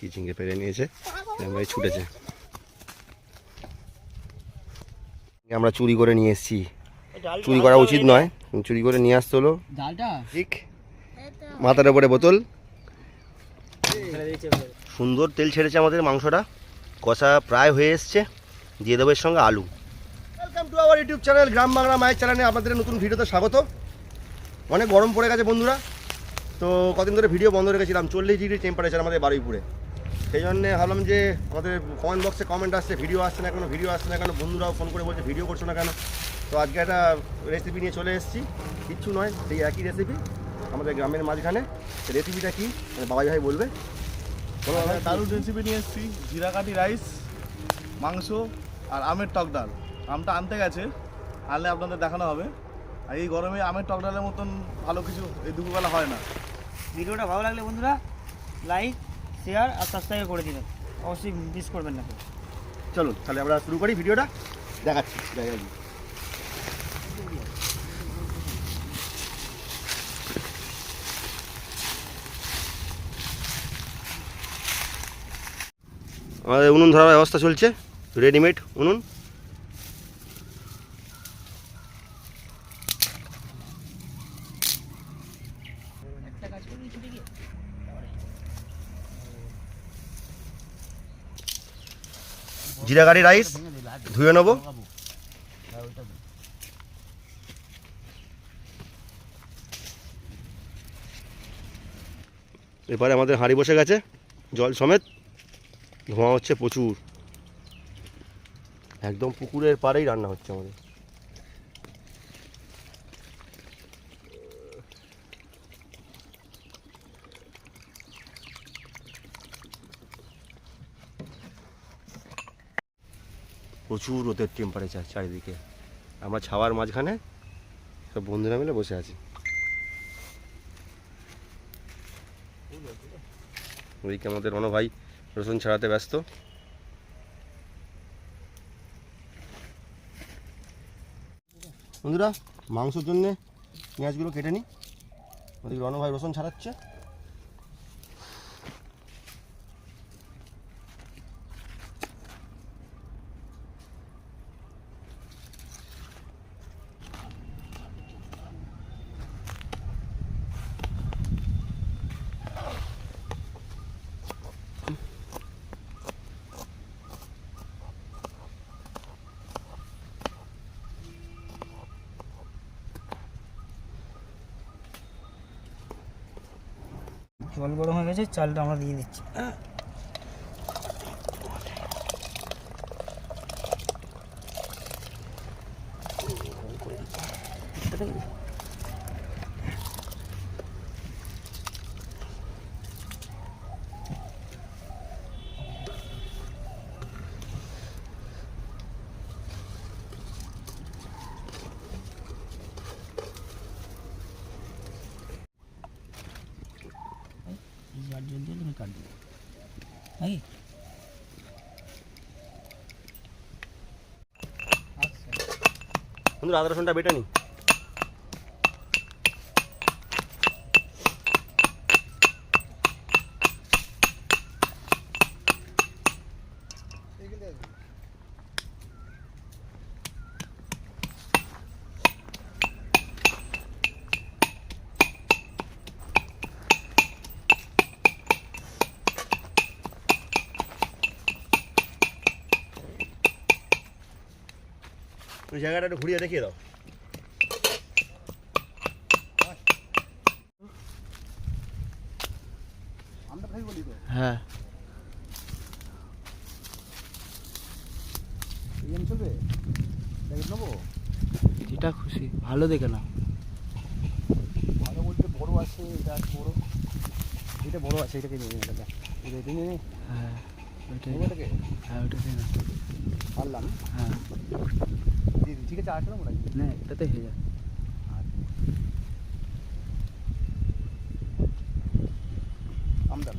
কিচিংকে পেরে নিয়েছে ভাই ছুটেছে। আমরা চুরি করে নিয়ে এসেছি। চুরি করা উচিত নয় চুরি করে নিয়ে আসতে হলো। ডালটা? ঠিক। মাথার উপরে বোতল। সুন্দর তেল ছেড়েছে আমাদের মাংসটা। কষা প্রায় হয়ে এসছে। দিয়ে দেবো এর সঙ্গে আলু। Welcome to our YouTube channel Gram Bangla মায়ের চ্যানেলে আপনাদের নতুন ভিডিওতে স্বাগত। অনেক গরম পড়ে গেছে বন্ধুরা। তো কদিন ধরে ভিডিও বন্ধ রেখেছিলাম চল্লিশ ডিগ্রি টেম্পারেচার আমাদের বারুইপুরে। সেই জন্য ভাবলাম যে আমাদের কমেন্ট বক্সে কমেন্ট আসছে ভিডিও আসছে না কেন ভিডিও আসছে না কেন বন্ধুরাও ফোন করে বলছে ভিডিও করছ না কেন? তো আজকে একটা রেসিপি নিয়ে চলে এসেছি। কিচ্ছু নয় সেই একই রেসিপি আমাদের গ্রামের মাঝখানে। রেসিপিটা কি? মানে বাবাই ভাই বলবে। দারুণ রেসিপি নিয়ে এসেছি জিরাকাঠি রাইস মাংস আর আমের টক ডাল। আমটা আনতে গেছে আনলে আপনাদের দেখানো হবে। আর এই গরমে আমের টক ডালের মতন ভালো কিছু এই দুপুরবেলা হয় না। ভিডিওটা ভালো লাগলে বন্ধুরা লাইক শেয়ার আর সাবস্ক্রাইব করে দিবেন। অবশ্যই মিস করবেন না। চলুন, তাহলে আমরা শুরু করি ভিডিওটা। দেখাচ্ছি আমাদের উনুন ধরার ব্যবস্থা চলছে। রেডিমেড উনুন। জিরা গাড়ি রাইস, ধুয়ে নেব। এবারে আমাদের হাঁড়ি বসে গেছে, জল সমেত। ধোঁয়া হচ্ছে প্রচুর। একদম পুকুরের পাড়েই রান্না হচ্ছে আমাদের। প্রচুর রোদের টেম্পারেচার চারিদিকে। আমরা ছাওয়ার মাঝখানে সব বন্ধুরা মিলে বসে আছি। ওইকে আমাদের রণ ভাই রসুন ছাড়াতে ব্যস্ত। বন্ধুরা, মাংসের জন্য পেঁয়াজগুলো কেটে নিই। ওদিকে রণ ভাই রসুন ছাড়াচ্ছে। জল গরম হয়ে গেছে চালটা আমরা দিয়ে দিচ্ছি জল জল দিয়ে তুমি কাট দেবে নাকি বন্ধুরা আদা রসুনটা বেটে নিই ওই জায়গাটা একটু ঘুরিয়ে দেখিয়ে দাও। হ্যাঁ। যেটা খুশি ভালো দেখে না ভালো বলতে বড় আছে এটা বড় এটা বড় আছে এটাকে নিয়ে নিই এটা এটা নিয়ে হ্যাঁ ওইটাই। নেব হ্যাঁ পারলাম। হ্যাঁ। দিয়ে। ঠিক আছে আসলে মোটা না এটাতে হয়ে যায় আমটা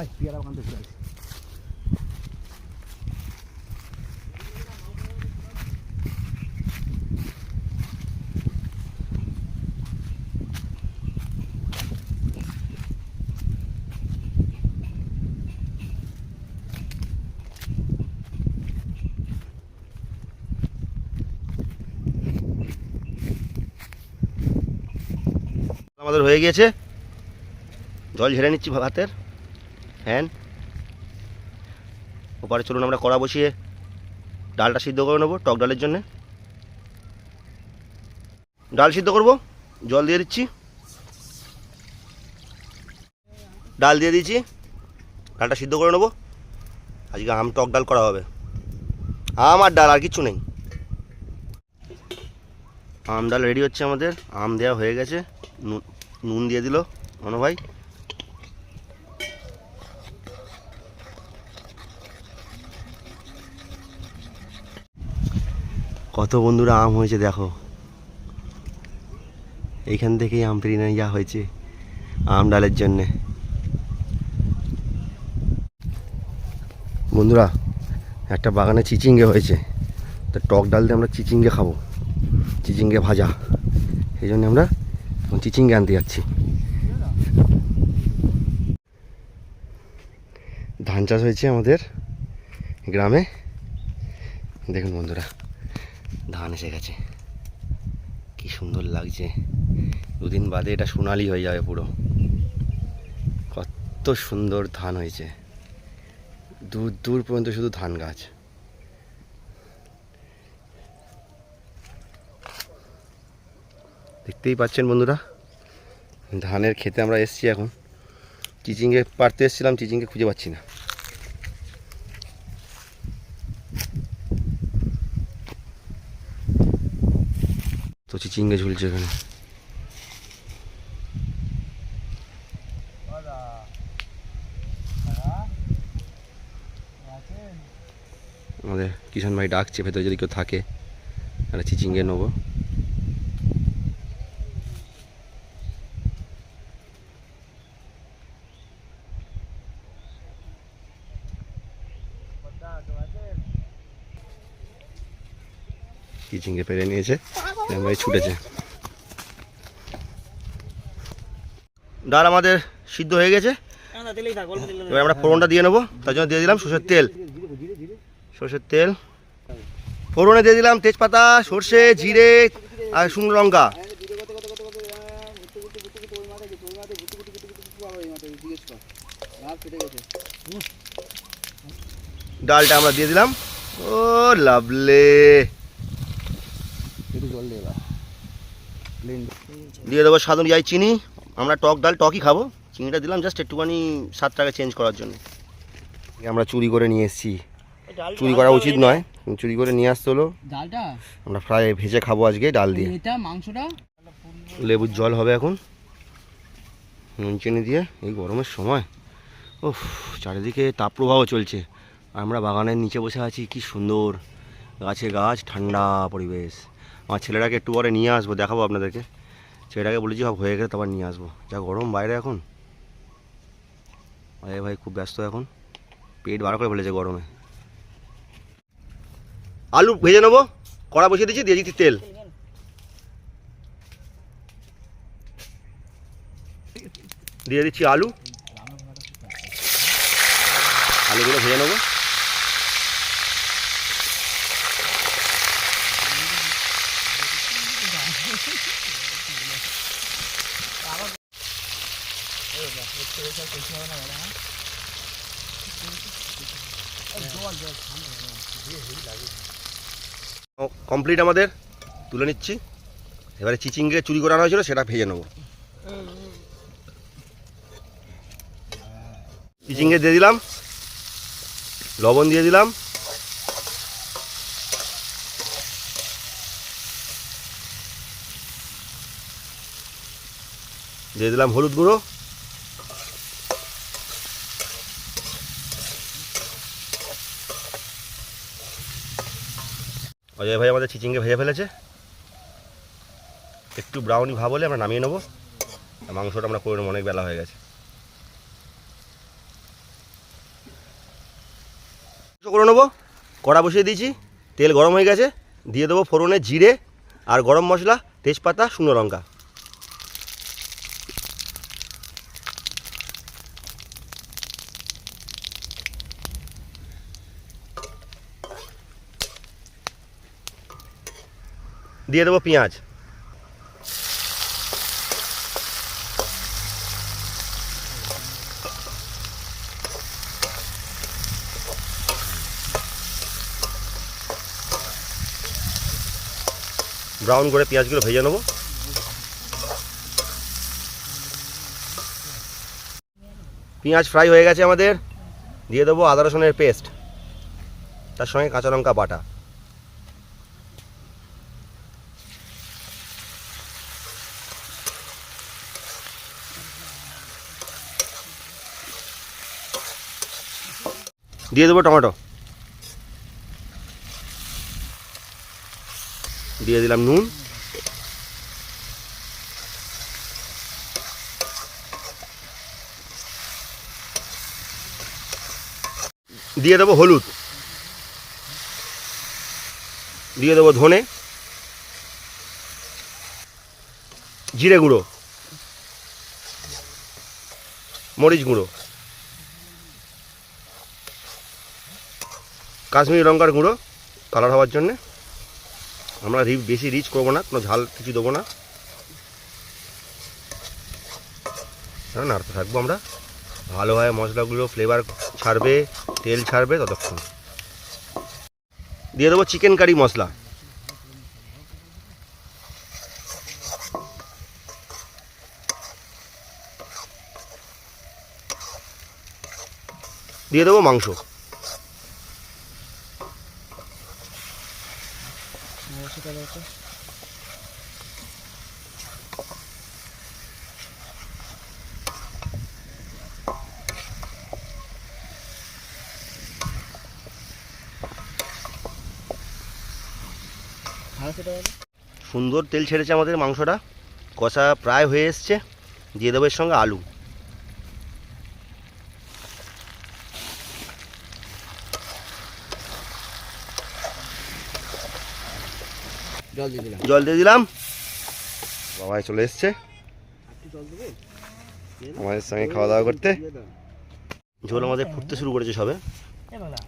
আয় পেয়ারা ওখান থেকে ঘুরে। আমাদের হয়ে গিয়েছে জল ঝেড়ে নিচ্ছি ভাতের ফ্যান ওপারে চলুন আমরা কড়া বসিয়ে ডালটা সিদ্ধ করে নেব, টক ডালের জন্যে। ডাল সিদ্ধ করব, জল দিয়ে দিচ্ছি। ডাল দিয়ে দিচ্ছি ডালটা সিদ্ধ করে নেব। আজকে আম, টক ডাল করা হবে। আম আর ডাল, আর কিচ্ছু নেই। আম ডাল রেডি হচ্ছে আমাদের। আম দেওয়া হয়ে গেছে। নুন নুন দিয়ে দিল, মনো ভাই। কত বন্ধুরা আম হয়েছে দেখো। এইখান থেকেই আম পেরিয়ে নিয়ে যাওয়া হয়েছে আম ডালের জন্যে। বন্ধুরা, একটা বাগানে চিচিঙ্গে হয়েছে। তা টক ডাল দিয়ে আমরা চিচিঙ্গে খাব। চিচিঙ্গে ভাজা। সেই জন্য আমরা চিচিঙ্গে আনতে যাচ্ছি। ধান চাষ হয়েছে আমাদের গ্রামে। দেখুন বন্ধুরা। ধান এসে গেছে। কি সুন্দর লাগছে। দুদিন বাদে এটা সোনালি হয়ে যাবে পুরো। কত সুন্দর ধান হয়েছে। দূর দূর পর্যন্ত শুধু ধান গাছ। দেখতেই পাচ্ছেন বন্ধুরা, ধানের খেতে আমরা এসছি এখন। চিচিংয়ে পারতে এসেছিলাম চিচিংকে খুঁজে পাচ্ছি না। চিচিঙ্গে ঝুলছে এখানে। আমাদের কিষান ভাই ডাকছে ভেতরে যদি কেউ থাকে একটা চিচিঙ্গে নেব। চিচিঙ্গে পেরে নিয়েছে। ভাই ছুটেছে। ডাল আমাদের সিদ্ধ হয়ে গেছে। এবার আমরা ফোড়নটা দিয়ে নেব। তার জন্য দিয়ে দিলাম সর্ষের তেল। সর্ষের তেল। ফোড়নে দিয়ে দিলাম তেজপাতা, সর্ষে, জিরে আর শুকনো লঙ্কা। ডালটা আমরা দিয়ে দিলাম। ও, লাভলে। দিয়ে দেবো স্বাদ অনুযায়ী চিনি। আমরা টক ডাল টকই খাব। চিনিটা দিলাম জাস্ট একটুখানি স্বাদটাকে চেঞ্জ করার জন্য। আমরা চুরি করে নিয়ে এসেছি। চুরি করা উচিত নয়। চুরি করে নিয়ে আসতে হলো। ডালটা? আমরা ফ্রাই ভেজে খাব আজকে ডাল দিয়ে। এটা মাংসটা? লেবুর জল হবে এখন। নুন চিনি দিয়ে। এই গরমের সময়। উফ চারিদিকে তাপপ্রবাহ চলছে। আমরা বাগানের নিচে বসে আছি। কি সুন্দর। গাছে গাছ ঠান্ডা পরিবেশ। আমার ছেলেটাকে একটু পরে নিয়ে আসব দেখাবো আপনাদেরকে। ছেলেটাকে বলেছি সব হয়ে গেলে তারপর নিয়ে আসব। যা গরম বাইরে এখন। আরে ভাই, খুব ব্যস্ত এখন। পেট বার করে ফেলেছে গরমে। আলু ভেজে নেব। কড়া বসিয়ে দিচ্ছি, দিয়ে দিচ্ছি তেল। দিয়ে দিচ্ছি আলু। আলুগুলো ভেজে নেব। কমপ্লিট আমাদের। তুলে নিচ্ছি। এবারে চিচিঙ্গে চুরি করানো হয়েছিল, সেটা ভেজে নেব। চিচিঙ্গে দিয়ে দিলাম। লবণ দিয়ে দিলাম। দিয়ে দিলাম হলুদ গুঁড়ো। অজয় ভাই আমাদের চিচিংকে ভেজে ফেলেছে। একটু ব্রাউনি ভাব হলে আমরা নামিয়ে নেব। মাংসটা আমরা করে নেব, অনেক বেলা হয়ে গেছে। করে নেব, কড়া বসিয়ে দিয়েছি, তেল গরম হয়ে গেছে। দিয়ে দেবো ফোড়নে জিরে আর গরম মশলা, তেজপাতা, শুকনো লঙ্কা। দিয়ে দেবো পেঁয়াজ। ব্রাউন করে পেঁয়াজগুলো ভেজে নেব। পেঁয়াজ ফ্রাই হয়ে গেছে আমাদের। দিয়ে দেবো আদা রসুনের পেস্ট। তার সঙ্গে কাঁচা লঙ্কা বাটা। দিয়ে দেবো টমেটো। দিয়ে দিলাম নুন। দিয়ে দেবো হলুদ। দিয়ে দেবো ধনে। জিরে গুঁড়ো। মরিচ গুঁড়ো। কাশ্মীরি লঙ্কার গুঁড়ো কালার হওয়ার জন্যে। আমরা রি বেশি রিচ করব না, কোনো ঝাল কিছু দেবো না। নাড়তে থাকব আমরা। ভালোভাবে মশলাগুলো ফ্লেভার ছাড়বে, তেল ছাড়বে ততক্ষণ। দিয়ে দেবো চিকেন কারি মশলা। দিয়ে দেবো মাংস। সুন্দর তেল ছেড়েছে আমাদের মাংসটা। কষা প্রায় হয়ে এসছে। দিয়ে দেবো এর সঙ্গে আলু। জল দিয়ে দিলাম। জল দিয়ে দিলাম। বাবাই চলে এসছে। আমাদের সঙ্গে খাওয়া দাওয়া করতে। ঝোল আমাদের ফুটতে শুরু করেছে সবে।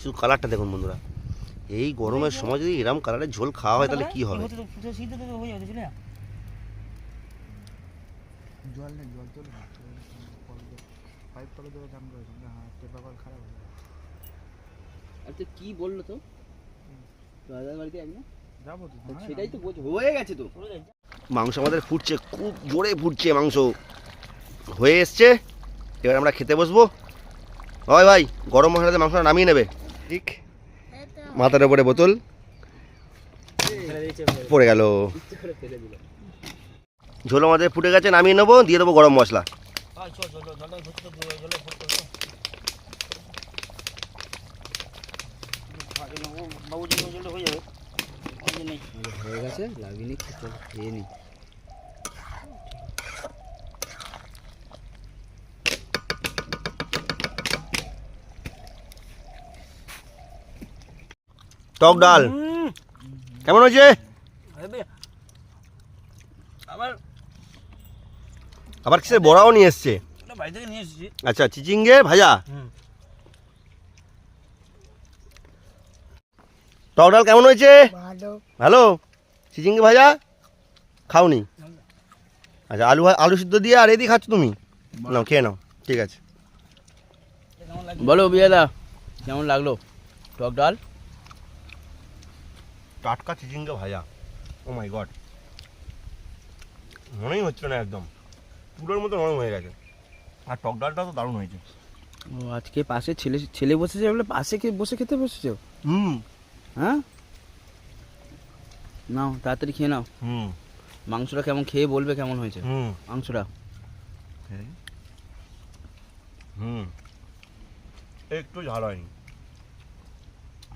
শুধু কালারটা দেখুন বন্ধুরা। এই গরমের সময় যদি এরম কালারের ঝোল খাওয়া হয় তাহলে কি হবে? হয়ে যাবে বুঝলে জল নেই জল তো পাইপ করে দেবে দাম করে হ্যাঁ টেপা কল খারাপ হয়ে যাবে আচ্ছা কি বলল তো? দাদার বাড়িতে একদম যাব তো সেটাই তো হয়ে গেছে তো। মাংস আমাদের ফুটছে খুব জোরে ফুটছে মাংস। হয়ে এসছে এবার আমরা খেতে বসবো। ভাই ভাই গরম মশলাতে মাংসটা নামিয়ে নেবে। ঠিক। মাথার উপরে বোতল। পড়ে গেল। ঝোলো আমাদের ফুটে গেছে, নামিয়ে নেব, দিয়ে দেবো গরম মশলা। হয়ে গেছে লাগিনি খেয়ে ফুটতে তো জলে ফুটতে তো বাবুজি জলটা হয়ে যাবে ওই জন্যই হয়ে গেছে লাগিনি চল খেয়ে নি টক ডাল। কেমন হয়েছে? আবার আবার কিসের বড়াও নিয়ে এসছে? আচ্ছা চিচিঙ্গে ভাজা? টক ডাল কেমন হয়েছে? ভালো। চিচিঙ্গে ভাজা? খাওনি? আচ্ছা আলু ভা- আলু সিদ্ধ দিয়ে আর এদিকে খাচ্ছ তুমি? নাও খেয়ে নাও ঠিক আছে। বলো বিয়াদা কেমন লাগল? টক ডাল? টাটকা চিচিঙ্গে ভাজা। ও মাই গড মনেই হচ্ছে না একদম। পুরোর মতো নরম হয়ে গেছে। আর টক ডালটা তো দারুণ হয়েছে। ও আজকে পাশে ছেলে ছেলে বসেছে বলে পাশে কে বসে খেতে বসেছো? হুম। হ্যাঁ? নাও তাড়াতাড়ি খেয়ে নাও। হুম। মাংসটা কেমন খেয়ে বলবে কেমন হয়েছে? হুম। মাংসটা। হুম। একটু ঝাল হয়নি।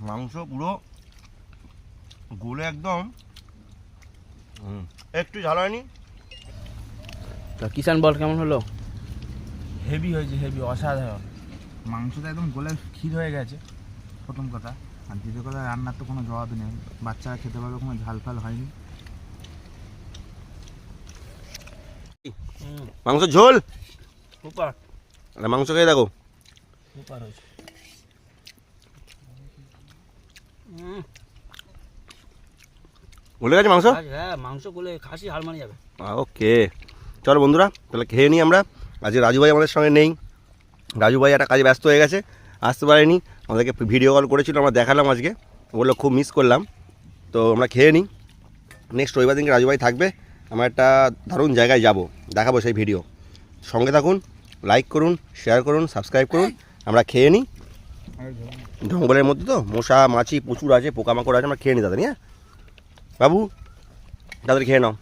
মাংস পুরো গুলে একদম। হুম। একটু ঝাল হয়নি। তা কিষান বল কেমন হলো? হেভি হয়েছে হেভি অসাধারণ। মাংসটা একদম গোলে ক্ষীর হয়ে গেছে প্রথম কথা। আর দ্বিতীয় কথা রান্নার তো কোনো জবাব নেই। বাচ্চারা খেতে পারবে কোনো ঝাল ফাল হয়নি। মাংস ঝোল? সুপার। আর মাংস খেয়ে দেখো। সুপার হয়েছে। ভুলে গেছে মাংস? হ্যাঁ মাংস করলে খাসি হার মারা যাবে ওকে। চলো বন্ধুরা তাহলে খেয়ে নিই আমরা। আজকে রাজু ভাই আমাদের সঙ্গে নেই। রাজু ভাই একটা কাজে ব্যস্ত হয়ে গেছে আসতে পারেনি। আমাদেরকে ভিডিও কল করেছিল আমরা দেখালাম আজকে। বলল খুব মিস করলাম। তো আমরা খেয়ে নিই। নেক্সট রবিবার দিনকে রাজু ভাই থাকবে। আমরা একটা দারুণ জায়গায় যাব দেখাবো সেই ভিডিও সঙ্গে থাকুন লাইক করুন শেয়ার করুন সাবস্ক্রাইব করুন। আমরা খেয়ে নিই। জঙ্গলের মধ্যে তো মশা মাছি প্রচুর আছে পোকামাকড় আছে আমরা খেয়ে নিই তাদের হ্যাঁ? বাবু তাদের খেয়ে নাও।